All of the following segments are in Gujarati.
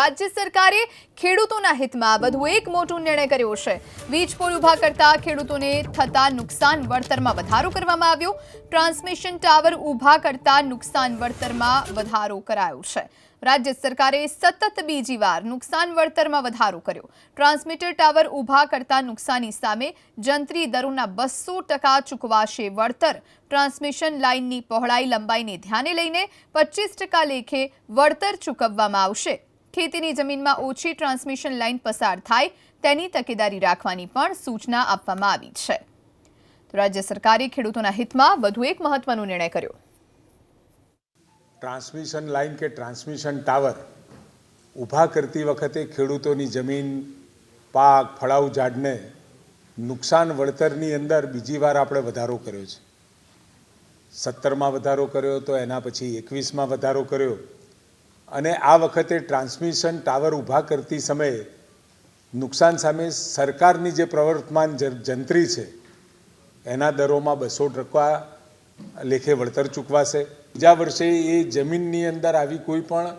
રાજ્ય સરકારે ખેડૂતોના હિતમાં વધુ એક મોટું નિર્ણય કર્યો છે. વીજ પોલ ઊભા કરતા ખેડૂતોને થતા નુકસાન વળતરમાં વધારો કરવામાં આવ્યો. ટ્રાન્સમિશન ટાવર ઊભા કરતા નુકસાન વળતરમાં વધારો કરાયો છે. રાજ્ય સરકારે સતત બીજી વાર નુકસાન વળતરમાં વધારો કર્યો. ટ્રાન્સમીટર ટાવર ઊભા કરતા નુકસાની સામે જંત્રી દરોના બસો ટકા ચૂકવાશે વળતર. ટ્રાન્સમિશન લાઇનની પહોળાઈ લંબાઈને ધ્યાને લઈને પચીસ ટકા લેખે વળતર ચૂકવવામાં આવશે. ખેતીની જમીનમાં ઓછી ટ્રાન્સમિશન લાઇન પસાર થાય, તેની તકેદારી રાખવાની પણ સૂચના આપવામાં આવી છે. તો રાજ્ય સરકારે ખેડૂતોના હિતમાં વધુ એક મહત્વનો નિર્ણય કર્યો. ટ્રાન્સમિશન લાઇન કે ટ્રાન્સમિશન ટાવર ઊભા કરતી વખતે ખેડૂતોની જમીન, પાક ફળાઉ ઝાડને નુકસાન વળતરની અંદર બીજી વાર આપણે વધારો કર્યો છે. સત્તરમાં વધારો કર્યો તો એના પછી એકવીસમાં વધારો કર્યો. અને આ વખતે ટ્રાન્સમિશન ટાવર ઊભા કરતી સમયે નુકસાન સામે સરકારની જે પ્રવર્તમાન જંત્રી છે, એના દરોમાં બસો ટકા લેખે વળતર ચૂકવાશે. બીજા વર્ષે એ જમીનની અંદર આવી કોઈ પણ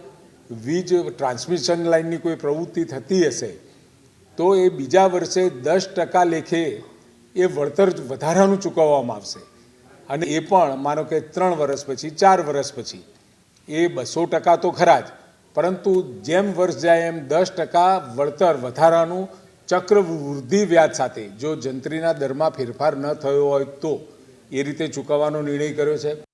વીજ ટ્રાન્સમિશન લાઇનની કોઈ પ્રવૃત્તિ થતી હશે, તો એ બીજા વર્ષે દસ ટકા લેખે એ વળતર વધારાનું ચૂકવવામાં આવશે. અને એ પણ માનો કે ત્રણ વર્ષ પછી, ચાર વર્ષ પછી. એ બસો ટકા તો ખરા જ. પરંતુ જેમ વર્ષ જાય એમ દસ ટકા વળતર વધારાનું ચક્રવૃદ્ધિ વ્યાજ સાથે. જો જંત્રીના દરમાં ફેરફાર ન થયો હોય તો એ રીતે ચૂકવવાનો નિર્ણય કર્યો છે.